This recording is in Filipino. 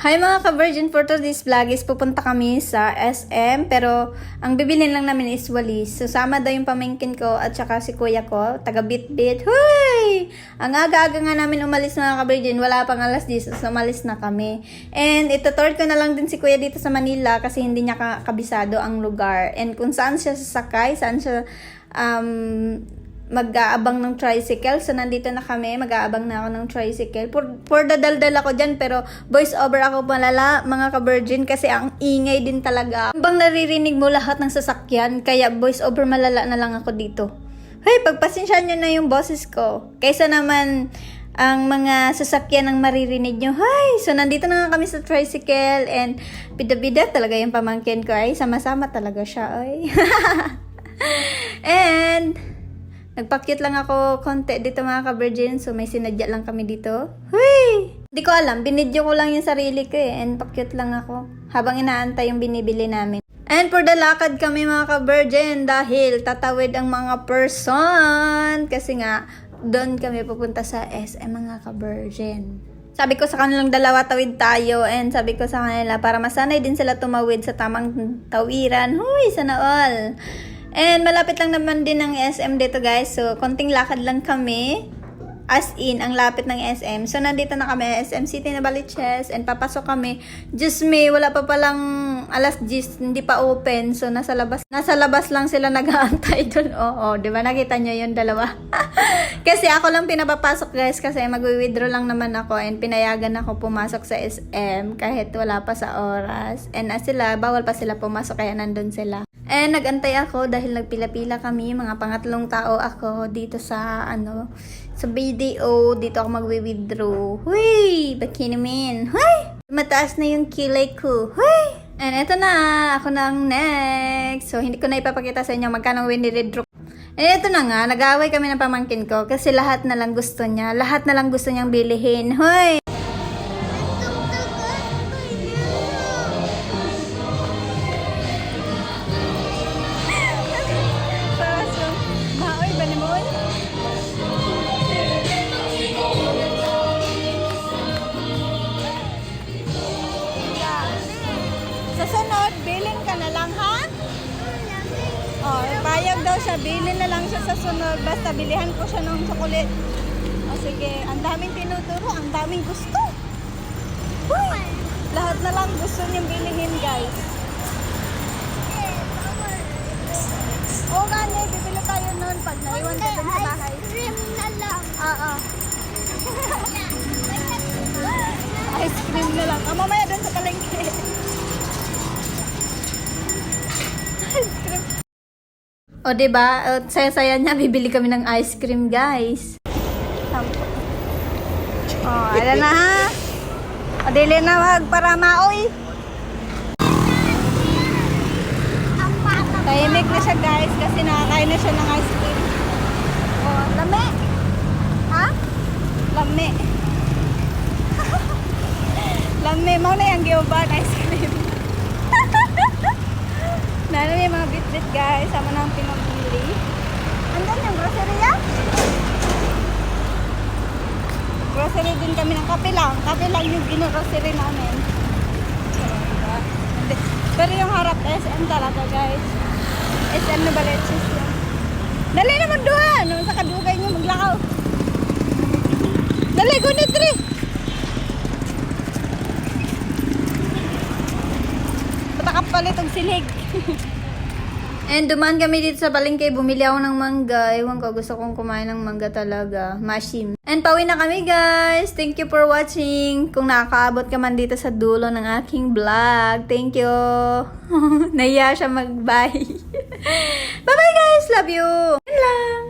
Hi mga ka-virgin, for today's vlog is pupunta kami sa SM pero ang bibilin lang namin is walis. Susama daw yung pamangkin ko at saka si kuya ko, taga Bitbit. Huy! Ang aga-aga nga namin umalis mga ka-virgin, wala pang alas 10, so umalis na kami. And itutour ko na lang din si kuya dito sa Manila kasi hindi niya ka- kabisado ang lugar. And kung saan siya sasakay, saan siya um, mag-aabang ng tricycle. So, nandito na kami. Mag-aabang na ako ng tricycle. For, for dadaldal ako dyan, pero voice over ako malala, mga ka-virgin, kasi ang ingay din talaga. Bang naririnig mo lahat ng sasakyan, kaya voice over malala na lang ako dito. Hey, pagpasensyahan nyo na yung boses ko. Kaysa naman, ang mga sasakyan ang maririnig nyo. Hi! So, nandito na nga kami sa tricycle and bida-bida talaga yung pamangkin ko. Ay, sama-sama talaga siya. Ay. and, Nagpakyut lang ako konti dito mga ka-virgin. So, may sinadya lang kami dito. Huy! Hindi ko alam. Binidyo ko lang yung sarili ko eh. And pakyut lang ako. Habang inaantay yung binibili namin. And for the lakad kami mga ka-virgin dahil tatawid ang mga person. Kasi nga, doon kami pupunta sa SM mga ka-virgin. Sabi ko sa kanilang dalawa tawid tayo and sabi ko sa kanila para masanay din sila tumawid sa tamang tawiran. Huy, sana all. And malapit lang naman din ang SM dito guys. So, konting lakad lang kami. As in, ang lapit ng SM. So, nandito na kami, SM City na Baliches. And papasok kami. Just me, wala pa palang alas 10, hindi pa open. So, nasa labas, nasa labas lang sila nag-aantay dun. Oo, di ba? Nakita nyo yung dalawa. kasi ako lang pinapapasok guys kasi mag-withdraw lang naman ako and pinayagan ako pumasok sa SM kahit wala pa sa oras. And as sila, bawal pa sila pumasok kaya nandun sila. And nagantay ako dahil nagpila-pila kami, mga pangatlong tao ako dito sa ano, sa BDO, dito ako magwi-withdraw. Huy! Bikini min. Huy! Mataas na yung kilay ko. Huy! And eto na, ako na ang next. So, hindi ko na ipapakita sa inyo magkano wini-withdraw. And eto na nga, nag-away kami ng pamangkin ko kasi lahat na lang gusto niya. Lahat na lang gusto niyang bilihin. Hoy! Payag daw siya. Bilin na lang siya sa sunod. Basta bilihan ko siya ng chocolate. O sige, ang daming tinuturo, ang daming gusto. Uy, lahat na lang gusto niyang bilihin, guys. Oo nga, ne, bibili tayo noon pag naiwan ka dun sa bahay. cream na lang. Oo. Ice cream na lang. Ah, mamaya doon sa palengke. O, diba? O, saya-saya niya, bibili kami ng ice cream, guys. O, alam na ha. O, dili na wag para maoy. Tahimik na siya, guys, kasi nakakain na siya ng ice cream. O, lami. Ha? Lami. lami. Mau na yung giyoban ice cream. Bit-bit, guys. Sama na ang pinapili. Andun yung grocery ya? Grocery din kami ng kape lang. Kape lang yung gino-grocery namin. Pero yung harap SM talaga, guys. SM na Baleches lang. Dali naman doon! Sa kadugay niyo maglakaw. Dali, gunit rin! Patakap palit og silig. And dumaan kami dito sa palengke, bumili ako ng mangga. Ewan ko, gusto kong kumain ng mangga talaga. Mashim. And pauwi na kami guys. Thank you for watching. Kung nakakaabot ka man dito sa dulo ng aking vlog. Thank you. Naiya siya mag-bye. Bye-bye guys. Love you. Yan lang.